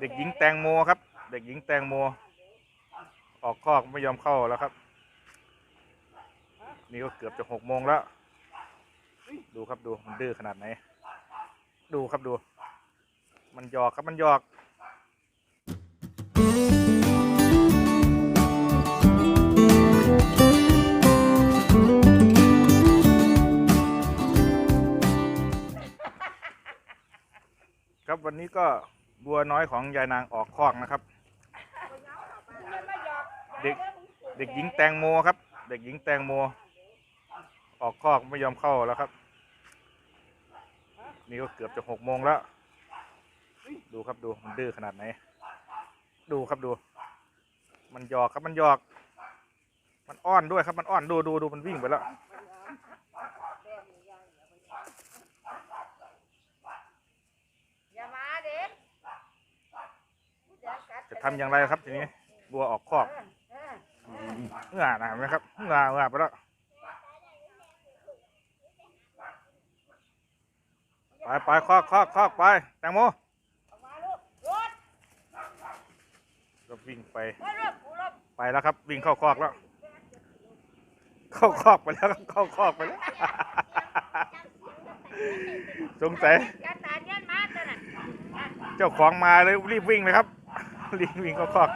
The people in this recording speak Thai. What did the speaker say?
เด็กหญิงแตงโมครับ เด็กหญิงแตงโม ออกคอกไม่ยอมเข้าแล้วครับ นี่ก็เกือบจะหกโมงแล้ว ดูครับดูมันดื้อขนาดไหน ดูครับดู มันหยอกครับมันหยอกครับวันนี้ก็ บัวน้อยของยายนางออกคอกนะครับ เด็กเด็กหญิงแตงโมครับ เด็กหญิงแตงโม ออกคอกไม่ยอมเข้าแล้วครับ นี่ก็เกือบจะหกโมงแล้ว ดูครับดูมันดื้อขนาดไหน ดูครับดู มันหยอกครับมันหยอก มันอ้อนด้วยครับมันอ้อนดูดูดูมันวิ่งไปแล้ว อย่ามาเด็ก จะ ทำอย่างไรครับทีนี้บัวออกคอกเออเงื่อนะเห็นไหมครับเงื่อเงื่อไปแล้วไปไปคอกคอกคอกไปแตงโมออกมาลูกรถก็วิ่งไปรถรถกูรถไปแล้วครับ วิ่งเข้าคอกแล้ว เข้าคอกไปแล้วครับเข้าคอกไปแล้วสงสัยอย่าตาเนียนมาตัวนั้นเจ้าของมาเลยรีบวิ่งเลยครับ ลิงวิ่งก็คอก